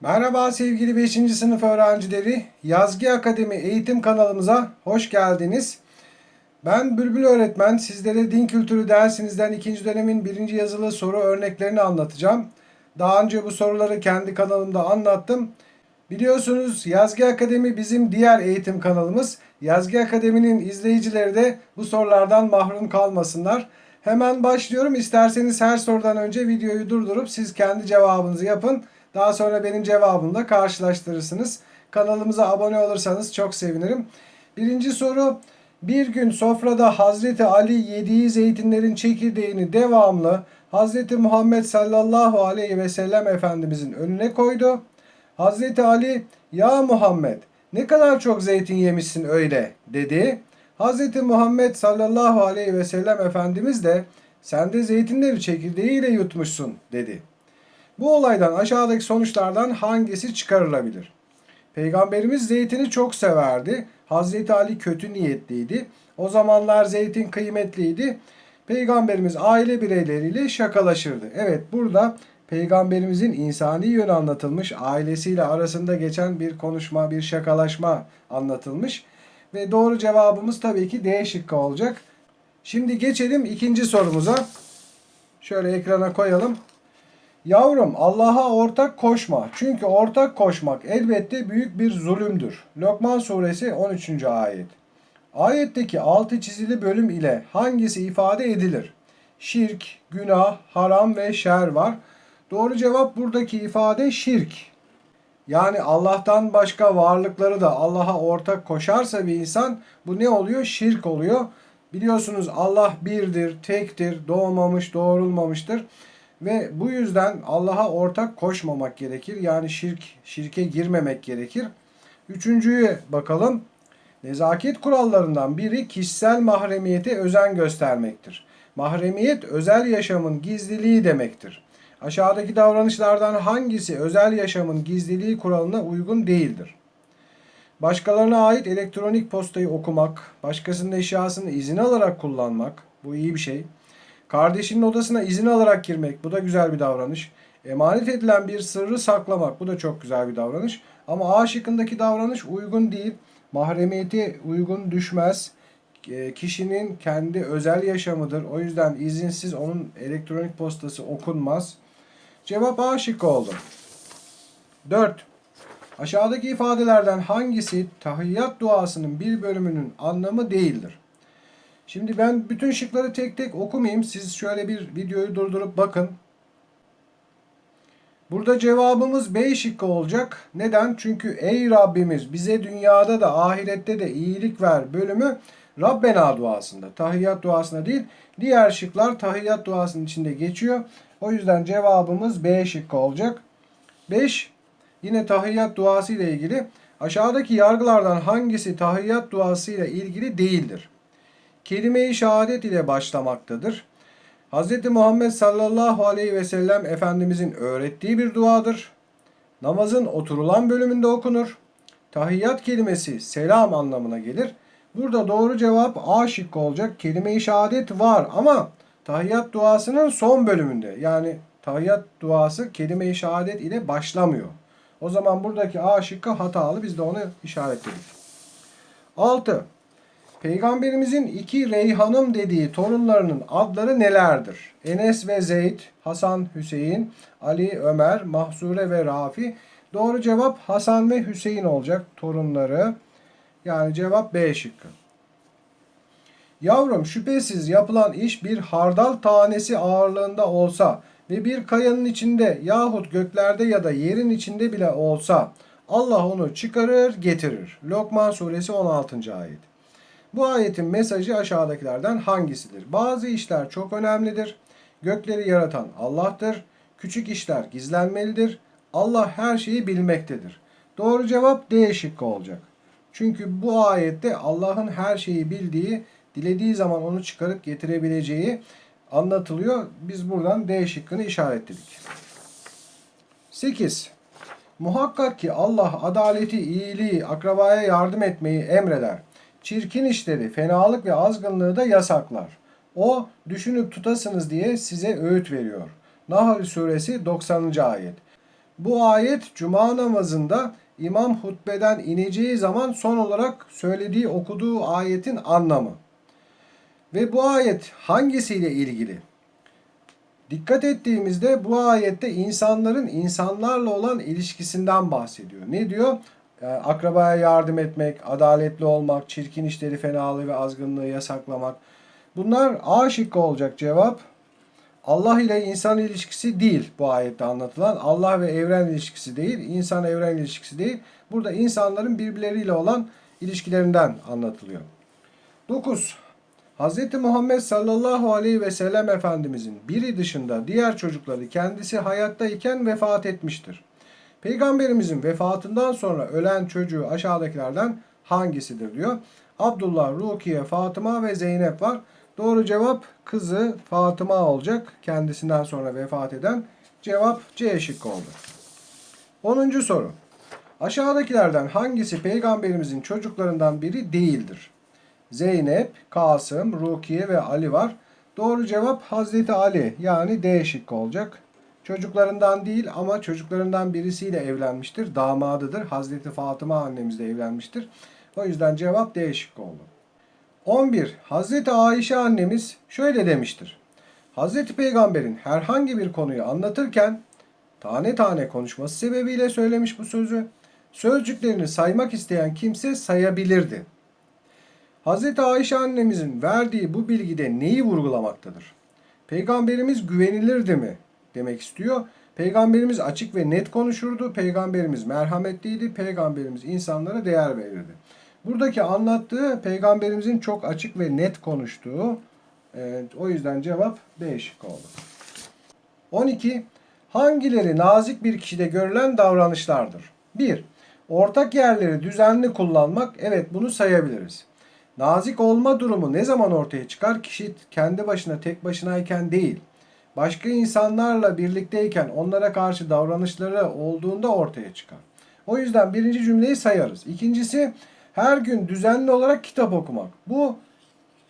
Merhaba sevgili 5. sınıf öğrencileri. Yazgi Akademi eğitim kanalımıza hoş geldiniz. Ben Bülbül öğretmen. Sizlere din kültürü dersinizden ikinci dönemin birinci yazılı soru örneklerini anlatacağım. Daha önce bu soruları kendi kanalımda anlattım. Biliyorsunuz Yazgi Akademi bizim diğer eğitim kanalımız. Yazgi Akademi'nin izleyicileri de bu sorulardan mahrum kalmasınlar. Hemen başlıyorum. İsterseniz her sorudan önce videoyu durdurup siz kendi cevabınızı yapın. Daha sonra benim cevabımla karşılaştırırsınız. Kanalımıza abone olursanız çok sevinirim. Birinci soru. Bir gün sofrada Hazreti Ali yediği zeytinlerin çekirdeğini devamlı Hazreti Muhammed sallallahu aleyhi ve sellem Efendimizin önüne koydu. Hazreti Ali ya Muhammed ne kadar çok zeytin yemişsin öyle dedi. Hazreti Muhammed sallallahu aleyhi ve sellem Efendimiz de sen de zeytinleri çekirdeğiyle yutmuşsun dedi. Bu olaydan aşağıdaki sonuçlardan hangisi çıkarılabilir? Peygamberimiz zeytini çok severdi. Hazreti Ali kötü niyetliydi. O zamanlar zeytin kıymetliydi. Peygamberimiz aile bireyleriyle şakalaşırdı. Evet burada peygamberimizin insani yönü anlatılmış. Ailesiyle arasında geçen bir konuşma, bir şakalaşma anlatılmış. Ve doğru cevabımız tabii ki D şıkkı olacak. Şimdi geçelim ikinci sorumuza. Şöyle ekrana koyalım. Yavrum Allah'a ortak koşma. Çünkü ortak koşmak elbette büyük bir zulümdür. Lokman suresi 13. ayet. Ayetteki altı çizili bölüm ile hangisi ifade edilir? Şirk, günah, haram ve şer var. Doğru cevap buradaki ifade şirk. Yani Allah'tan başka varlıkları da Allah'a ortak koşarsa bir insan bu ne oluyor? Şirk oluyor. Biliyorsunuz Allah birdir, tektir, doğmamış, doğrulmamıştır. Ve bu yüzden Allah'a ortak koşmamak gerekir. Yani şirk, şirke girmemek gerekir. Üçüncüye bakalım. Nezaket kurallarından biri kişisel mahremiyete özen göstermektir. Mahremiyet özel yaşamın gizliliği demektir. Aşağıdaki davranışlardan hangisi özel yaşamın gizliliği kuralına uygun değildir? Başkalarına ait elektronik postayı okumak, başkasının eşyasını izin alarak kullanmak, bu iyi bir şey. Kardeşinin odasına izin alarak girmek, bu da güzel bir davranış. Emanet edilen bir sırrı saklamak, bu da çok güzel bir davranış. Ama A şıkkındaki davranış uygun değil. Mahremiyeti uygun düşmez. E, Kişinin kendi özel yaşamıdır. O yüzden izinsiz onun elektronik postası okunmaz. Cevap A şıkkı oldu. 4. Aşağıdaki ifadelerden hangisi tahiyyat duasının bir bölümünün anlamı değildir? Şimdi ben bütün şıkları tek tek okumayayım. Siz şöyle bir videoyu durdurup bakın. Burada cevabımız B şıkkı olacak. Neden? Çünkü ey Rabbimiz bize dünyada da ahirette de iyilik ver bölümü Rabbena duasında. Tahiyyat duasında değil. Diğer şıklar tahiyyat duasının içinde geçiyor. O yüzden cevabımız B şıkkı olacak. 5. Yine tahiyyat duası ile ilgili. Aşağıdaki yargılardan hangisi tahiyyat duası ile ilgili değildir? Kelime-i şehadet ile başlamaktadır. Hz. Muhammed sallallahu aleyhi ve sellem Efendimizin öğrettiği bir duadır. Namazın oturulan bölümünde okunur. Tahiyyat kelimesi selam anlamına gelir. Burada doğru cevap A şıkkı olacak. Kelime-i şehadet var ama tahiyyat duasının son bölümünde. Yani tahiyyat duası kelime-i şehadet ile başlamıyor. O zaman buradaki A şıkkı hatalı. Biz de onu işaretledik. 6. Peygamberimizin iki Reyhanım dediği torunlarının adları nelerdir? Enes ve Zeyd, Hasan, Hüseyin, Ali, Ömer, Mahsure ve Rafi. Doğru cevap Hasan ve Hüseyin olacak torunları. Yani cevap B şıkkı. Yavrum şüphesiz yapılan iş bir hardal tanesi ağırlığında olsa ve bir kayanın içinde yahut göklerde ya da yerin içinde bile olsa Allah onu çıkarır getirir. Lokman suresi 16. ayet. Bu ayetin mesajı aşağıdakilerden hangisidir? Bazı işler çok önemlidir. Gökleri yaratan Allah'tır. Küçük işler gizlenmelidir. Allah her şeyi bilmektedir. Doğru cevap D şıkkı olacak. Çünkü bu ayette Allah'ın her şeyi bildiği, dilediği zaman onu çıkarıp getirebileceği anlatılıyor. Biz buradan D şıkkını işaretledik. 8. Muhakkak ki Allah adaleti, iyiliği, akrabaya yardım etmeyi emreder. Çirkin işleri, fenalık ve azgınlığı da yasaklar. O düşünüp tutasınız diye size öğüt veriyor. Nahl suresi 90. ayet. Bu ayet cuma namazında imam hutbeden ineceği zaman son olarak söylediği okuduğu ayetin anlamı. Ve bu ayet hangisiyle ilgili? Dikkat ettiğimizde bu ayette insanların insanlarla olan ilişkisinden bahsediyor. Ne diyor? Ee, Akrabaya yardım etmek, adaletli olmak, çirkin işleri, fenalığı ve azgınlığı yasaklamak. Bunlar A şıkkı olacak cevap. Allah ile insan ilişkisi değil bu ayette anlatılan. Allah ve evren ilişkisi değil, insan evren ilişkisi değil. Burada insanların birbirleriyle olan ilişkilerinden anlatılıyor. 9. Hz. Muhammed sallallahu aleyhi ve sellem Efendimizin biri dışında diğer çocukları kendisi hayattayken vefat etmiştir. Peygamberimizin vefatından sonra ölen çocuğu aşağıdakilerden hangisidir diyor. Abdullah, Rukiye, Fatıma ve Zeynep var. Doğru cevap kızı Fatıma olacak. Kendisinden sonra vefat eden. Cevap C şıkkı oldu. 10. soru. Aşağıdakilerden hangisi peygamberimizin çocuklarından biri değildir? Zeynep, Kasım, Rukiye ve Ali var. Doğru cevap Hazreti Ali yani D şıkkı olacak. Çocuklarından değil ama çocuklarından birisiyle evlenmiştir. Damadıdır. Hazreti Fatıma annemizle evlenmiştir. O yüzden cevap D şıkkı oldu. 11. Hazreti Ayşe annemiz şöyle demiştir. Hazreti Peygamber'in herhangi bir konuyu anlatırken tane tane konuşması sebebiyle söylemiş bu sözü. Sözcüklerini saymak isteyen kimse sayabilirdi. Hazreti Ayşe annemizin verdiği bu bilgide neyi vurgulamaktadır? Peygamberimiz güvenilirdi mi demek istiyor. Peygamberimiz açık ve net konuşurdu. Peygamberimiz merhametliydi. Peygamberimiz insanlara değer verirdi. Buradaki anlattığı peygamberimizin çok açık ve net konuştuğu. Evet, o yüzden cevap B oldu. 12. Hangileri nazik bir kişide görülen davranışlardır? 1. Ortak yerleri düzenli kullanmak. Evet bunu sayabiliriz. Nazik olma durumu ne zaman ortaya çıkar? Kişi kendi başına tek başınayken değil. Başka insanlarla birlikteyken onlara karşı davranışları olduğunda ortaya çıkar. O yüzden birinci cümleyi sayarız. İkincisi her gün düzenli olarak kitap okumak. Bu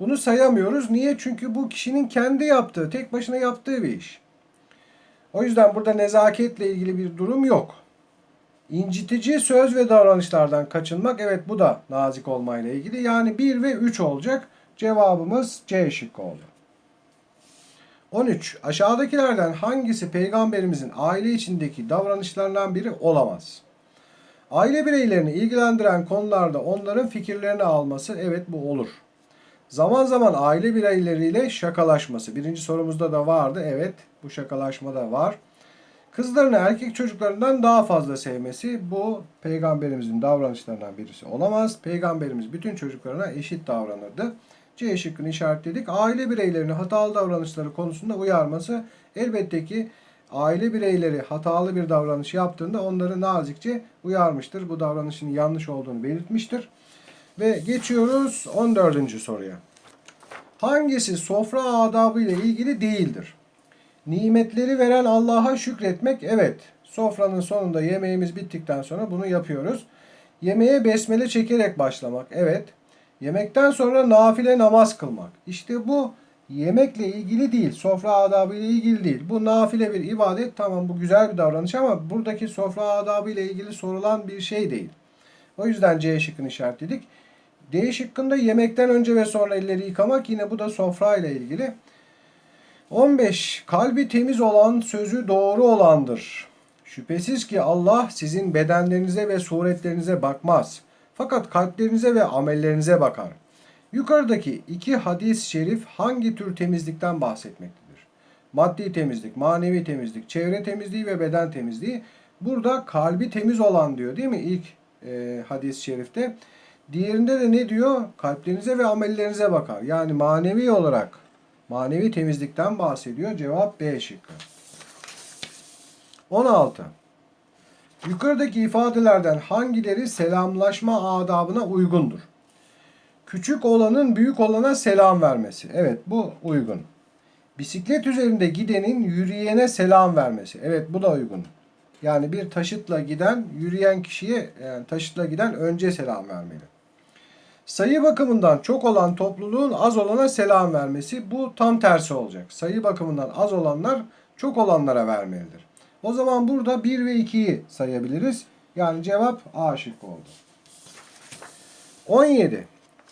bunu sayamıyoruz. Niye? Çünkü bu kişinin kendi yaptığı, tek başına yaptığı bir iş. O yüzden burada nezaketle ilgili bir durum yok. İncitici söz ve davranışlardan kaçınmak. Evet bu da nazik olmayla ilgili. Yani 1 ve 3 olacak. Cevabımız C şıkkı oldu. 13. Aşağıdakilerden hangisi peygamberimizin aile içindeki davranışlarından biri olamaz? Aile bireylerini ilgilendiren konularda onların fikirlerini alması evet bu olur. Zaman zaman aile bireyleriyle şakalaşması. Birinci sorumuzda da vardı. Evet bu şakalaşma da var. Kızlarını erkek çocuklarından daha fazla sevmesi bu peygamberimizin davranışlarından birisi olamaz. Peygamberimiz bütün çocuklarına eşit davranırdı. C şıkkını işaretledik. Aile bireylerini hatalı davranışları konusunda uyarması elbette ki aile bireyleri hatalı bir davranış yaptığında onları nazikçe uyarmıştır. Bu davranışın yanlış olduğunu belirtmiştir. Ve geçiyoruz 14. soruya. Hangisi sofra adabı ile ilgili değildir? Nimetleri veren Allah'a şükretmek evet. Sofranın sonunda yemeğimiz bittikten sonra bunu yapıyoruz. Yemeğe besmele çekerek başlamak evet. Yemekten sonra nafile namaz kılmak. İşte bu yemekle ilgili değil, sofra adabı ile ilgili değil. Bu nafile bir ibadet. Tamam bu güzel bir davranış ama buradaki sofra adabı ile ilgili sorulan bir şey değil. O yüzden C şıkkını işaretledik. D şıkkında yemekten önce ve sonra elleri yıkamak yine bu da sofra ile ilgili. 15. Kalbi temiz olan sözü doğru olandır. Şüphesiz ki Allah sizin bedenlerinize ve suretlerinize bakmaz. Fakat kalplerinize ve amellerinize bakar. Yukarıdaki iki hadis-i şerif hangi tür temizlikten bahsetmektedir? Maddi temizlik, manevi temizlik, çevre temizliği ve beden temizliği. Burada kalbi temiz olan diyor değil mi ilk e, hadis-i şerifte? Diğerinde de ne diyor? Kalplerinize ve amellerinize bakar. Yani manevi olarak manevi temizlikten bahsediyor. Cevap B şıkkı. 16. Yukarıdaki ifadelerden hangileri selamlaşma adabına uygundur? Küçük olanın büyük olana selam vermesi. Evet bu uygun. Bisiklet üzerinde gidenin yürüyene selam vermesi. Evet bu da uygun. Yani bir taşıtla giden yürüyen kişiye yani taşıtla giden önce selam vermeli. Sayı bakımından çok olan topluluğun az olana selam vermesi bu tam tersi olacak. Sayı bakımından az olanlar çok olanlara vermelidir. O zaman burada 1 ve 2'yi sayabiliriz. Yani cevap A şıkkı oldu. 17.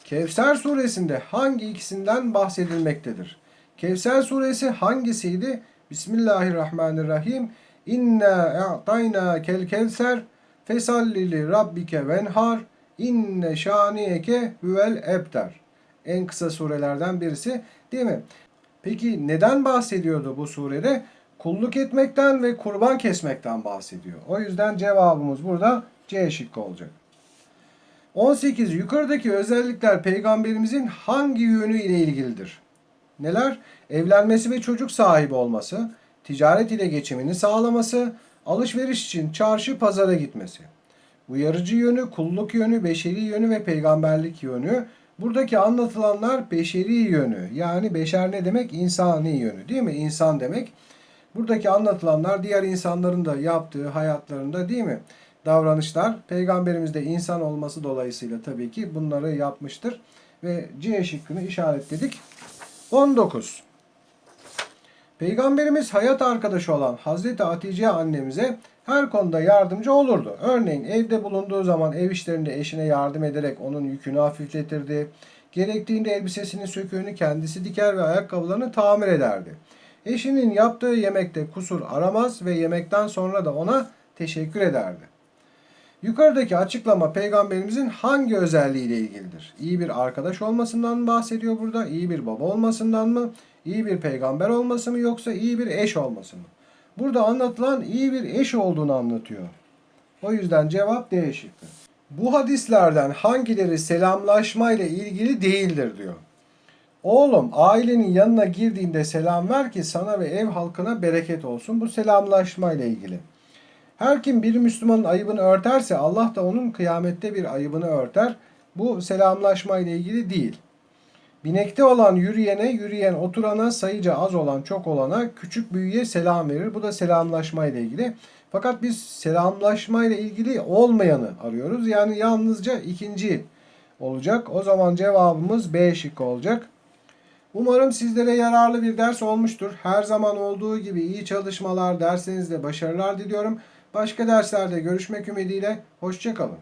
Kevser suresinde hangi ikisinden bahsedilmektedir? Kevser suresi hangisiydi? Bismillahirrahmanirrahim. İnna a'tayna kel kevser fesallili rabbike venhar inne şaniyeke huvel ebter. En kısa surelerden birisi değil mi? Peki neden bahsediyordu bu surede? Kulluk etmekten ve kurban kesmekten bahsediyor. O yüzden cevabımız burada C şıkkı olacak. 18. Yukarıdaki özellikler peygamberimizin hangi yönü ile ilgilidir? Neler? Evlenmesi ve çocuk sahibi olması, ticaret ile geçimini sağlaması, alışveriş için çarşı pazara gitmesi. Uyarıcı yönü, kulluk yönü, beşeri yönü ve peygamberlik yönü. Buradaki anlatılanlar beşeri yönü. Yani beşer ne demek? İnsani yönü değil mi? İnsan demek. Buradaki anlatılanlar diğer insanların da yaptığı hayatlarında değil mi? Davranışlar. Peygamberimiz de insan olması dolayısıyla tabii ki bunları yapmıştır. Ve C şıkkını işaretledik. 19. Peygamberimiz hayat arkadaşı olan Hazreti Hatice annemize her konuda yardımcı olurdu. Örneğin evde bulunduğu zaman ev işlerinde eşine yardım ederek onun yükünü hafifletirdi. Gerektiğinde elbisesinin söküğünü kendisi diker ve ayakkabılarını tamir ederdi. Eşinin yaptığı yemekte kusur aramaz ve yemekten sonra da ona teşekkür ederdi. Yukarıdaki açıklama peygamberimizin hangi özelliğiyle ilgilidir? İyi bir arkadaş olmasından mı bahsediyor burada? İyi bir baba olmasından mı? İyi bir peygamber olması mı yoksa iyi bir eş olması mı? Burada anlatılan iyi bir eş olduğunu anlatıyor. O yüzden cevap D. Bu hadislerden hangileri selamlaşma ile ilgili değildir diyor. Oğlum ailenin yanına girdiğinde selam ver ki sana ve ev halkına bereket olsun. Bu selamlaşma ile ilgili. Her kim bir Müslümanın ayıbını örterse Allah da onun kıyamette bir ayıbını örter. Bu selamlaşma ile ilgili değil. Binekte olan yürüyene, yürüyen oturana, sayıca az olan çok olana, küçük büyüğe selam verir. Bu da selamlaşma ile ilgili. Fakat biz selamlaşma ile ilgili olmayanı arıyoruz. Yani yalnızca ikinci olacak. O zaman cevabımız B şıkkı olacak. Umarım sizlere yararlı bir ders olmuştur. Her zaman olduğu gibi iyi çalışmalar, dersinizde başarılar diliyorum. Başka derslerde görüşmek ümidiyle. Hoşçakalın.